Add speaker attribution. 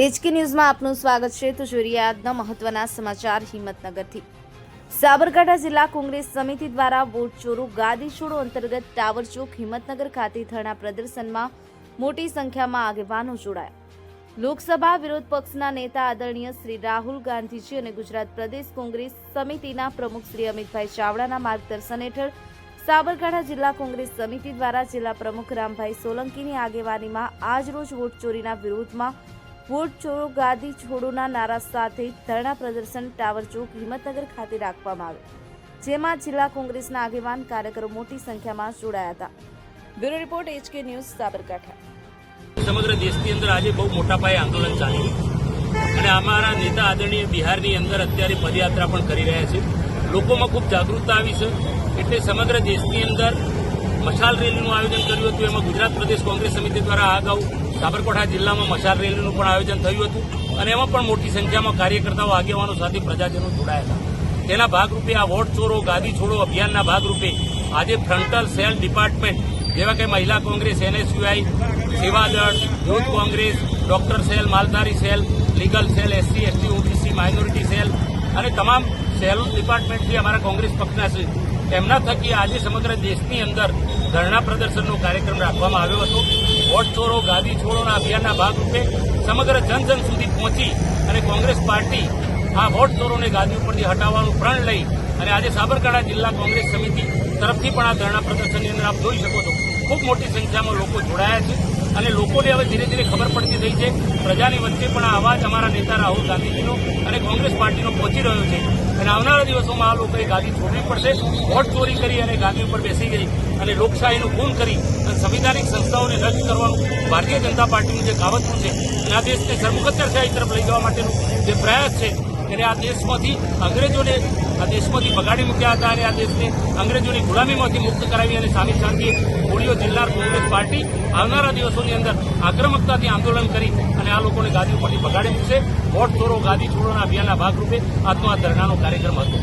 Speaker 1: HK ન્યૂઝમાં આપનું સ્વાગત છે. તો જોઈએ આજના મહત્વના સમાચાર હિંમતનગરથી. સાબરકાંઠા જિલ્લા કોંગ્રેસ સમિતિ દ્વારા વોટ ચોરો ગાદી છોડો અંતર્ગત ટાવર ચોક હિંમતનગર ખાતે થયેલા પ્રદર્શનમાં મોટી સંખ્યામાં આગેવાનો જોડાયા. લોકસભા વિરોધ પક્ષના નેતા આદરણીય શ્રી રાહુલ ગાંધીજી અને ગુજરાત પ્રદેશ કોંગ્રેસ સમિતિના પ્રમુખ શ્રી અમિતભાઈ ચાવડાના માર્ગદર્શન હેઠળ સાબરકાંઠા જિલ્લા કોંગ્રેસ સમિતિ દ્વારા જિલ્લા પ્રમુખ રામભાઈ સોલંકીની આગેવાનીમાં આજરોજ વોટ ચોરીના વિરોધમાં વોટ ચોરો ગાદી છોડોના નારા સાથે ધરણા પ્રદર્શન ટાવર ચોક હિંમતનગર ખાતે રાખવામાં આવ્યું, જેમાં જિલ્લા કોંગ્રેસના આગેવાન કાર્યકરો મોટી સંખ્યામાં જોડાયા હતા. Bureau report, HK news, Sabarkantha.
Speaker 2: સમગ્ર દેશની અંદર આજે બહુ મોટા પાયે આંદોલન ચાલી અને અમારા નેતા આદરણીય બિહારની અંદર અત્યારે પદયાત્રા પણ કરી રહ્યા છે. લોકોમાં ખૂબ જાગૃતતા આવી છે. એટલે સમગ્ર દેશની અંદર મશાલ રેલીનું આયોજન કર્યું હતું. એમાં ગુજરાત પ્રદેશ કોંગ્રેસ સમિતિ દ્વારા આ અગાઉ સાબરકાંઠા જિલ્લામાં મશાલ રેલીનું પણ આયોજન થયું હતું અને એમાં પણ મોટી સંખ્યામાં કાર્યકર્તાઓ, આગેવાનો સાથે પ્રજાજનો જોડાયા હતા તેના ભાગરૂપે આ વોટ ચોરો, ગાદી છોડો અભિયાનના ભાગરૂપે આજે ફ્રન્ટલ સેલ ડિપાર્ટમેન્ટ જેવા કે મહિલા Congress, NSUI Sevadal youth Congress, doctor cell, Maldhari cell, legal cell, SC, ST, OBC, minority cell અને તમામ સેલ ડિપાર્ટમેન્ટથી અમારા કોંગ્રેસ પક્ષના છે. તેમના થકી આજે સમગ્ર દેશની અંદર ધરણા પ્રદર્શનનો કાર્યક્રમ રાખવામાં આવ્યો હતો. વોટ ચોરો ગાદી છોડોના અભિયાનના ભાગરૂપે સમગ્ર જન જન સુધી પહોંચી અને કોંગ્રેસ પાર્ટી આ વોટ ચોરોને ગાદી ઉપરથી હટાવવાનું પ્રણ લઈ અને આજે સાબરકાંઠા જિલ્લા કોંગ્રેસ સમિતિ તરફથી પણ આ ધરણા પ્રદર્શનની અંદર આપ જોઈ શકો છો. ખૂબ મોટી સંખ્યામાં લોકો જોડાયા છે. અને લોકોને હવે ધીરે ધીરે ખબર પડતી થઈ છે. પ્રજાની વચ્ચે પણ આ અવાજ અમારા નેતા રાહુલ ગાંધીજીનો અને કોંગ્રેસ પાર્ટીનો પહોંચી રહ્યો છે. અને આવનારા દિવસોમાં આ લોકોએ ગાદી છોડવી પડશે. વોટ ચોરી કરી અને ગાદી ઉપર બેસી ગઈ અને લોકશાહીનું ખૂન કરી અને સંવિધાનિક સંસ્થાઓને રદ કરવાનું ભારતીય જનતા પાર્ટીનું જે કાવતનું છે અને આ દેશને સરમુખત્યારશાહી તરફ લઈ જવા માટેનું જે પ્રયાસ છે એને આ દેશમાંથી અંગ્રેજોને, આ દેશમાંથી બગાડી મૂક્યા હતા અને આ દેશને અંગ્રેજોની ગુલામીમાંથી મુક્ત કરાવી અને સામી શાંતિએ ગોળીઓ જિલ્લા કોંગ્રેસ પાર્ટી આવનારા દિવસોની અંદર આક્રમકતાથી આંદોલન કરી અને આ લોકોને ગાદી ઉપરથી બગાડી મૂકશે. વોટ ચોરો, ગાદી છોડોના અભિયાનના ભાગરૂપે આજનો આ ધરણાનો કાર્યક્રમ હતો